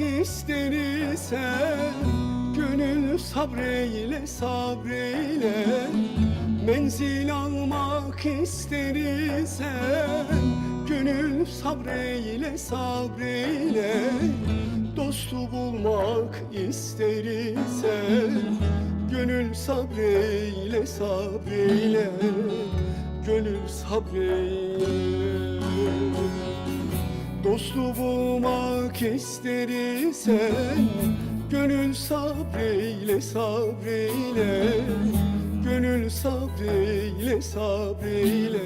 istersen Gönül sabreyle sabreyle. Menzil almak istersen Gönül sabreyle sabreyle. Dostu bulmak istersen Gönül sabreyle sabreyle. Gönül sabreyle Dostu bulmak istersen Gönül sabreyle sabreyle Gönül sabreyle sabreyle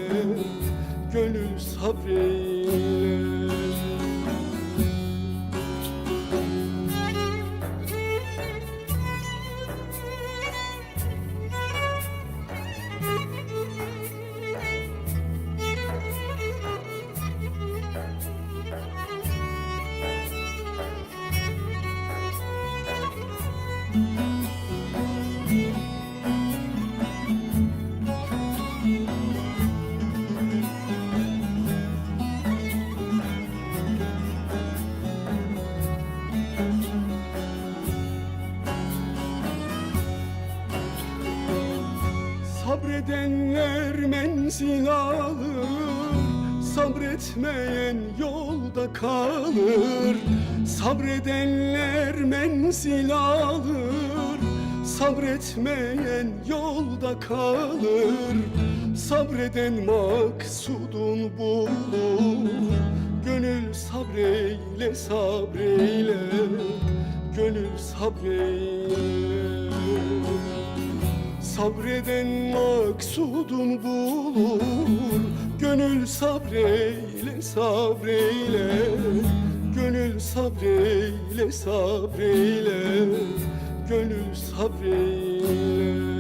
Gönül sabreyle Sabredenler menzil alır Sabretmeyen yolda kalır. Sabredenler menzil alır Sabretmeyen yolda kalır. Sabreden maksudun bulur Gönül sabreyle sabreyle Gönül sabreyle Sabreden maksudun bulur. Gönül sabreyle sabreyle. Gönül sabreyle sabreyle. Gönül sabreyle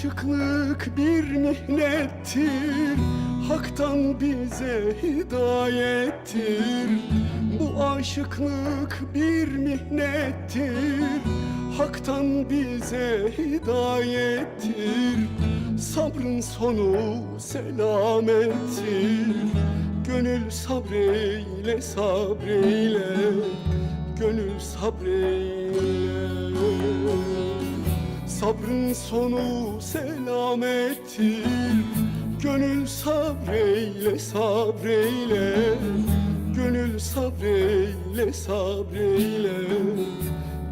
aşıklık bir mihnettir. Hak'tan bize hidayettir. Bu aşıklık bir mihnettir. Hak'tan bize hidayettir. Sabrın sonu selamettir. Gönül sabreyle sabreyle. Gönül sabreyle Sabrın sonu selamettir. Gönül sabreyle sabreyle. Gönül sabreyle sabreyle.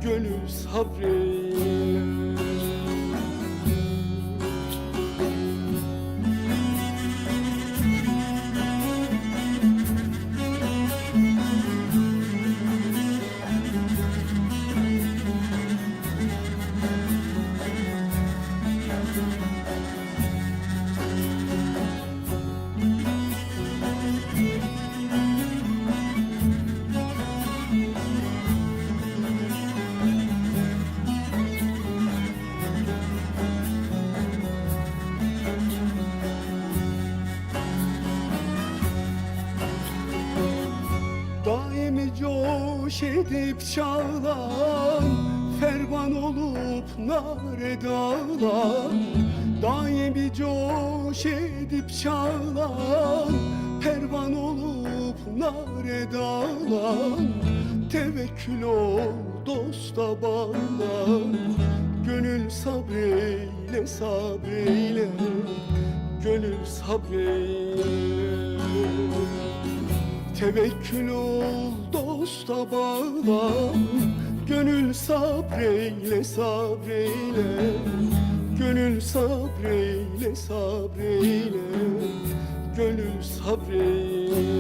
Gönül sabreyle coş edip çağlan Ferman olup nare dağlan Daimi coş edip çağlan Pervan olup nare dağlan Tevekkül ol dosta bağlan. Gönül sabreyle sabreyle Gönül sabreyle Tevekkül ol dosta bağlan Gönül sabreyle sabreyle. Gönül sabreyle sabreyle. Gönül sabreyle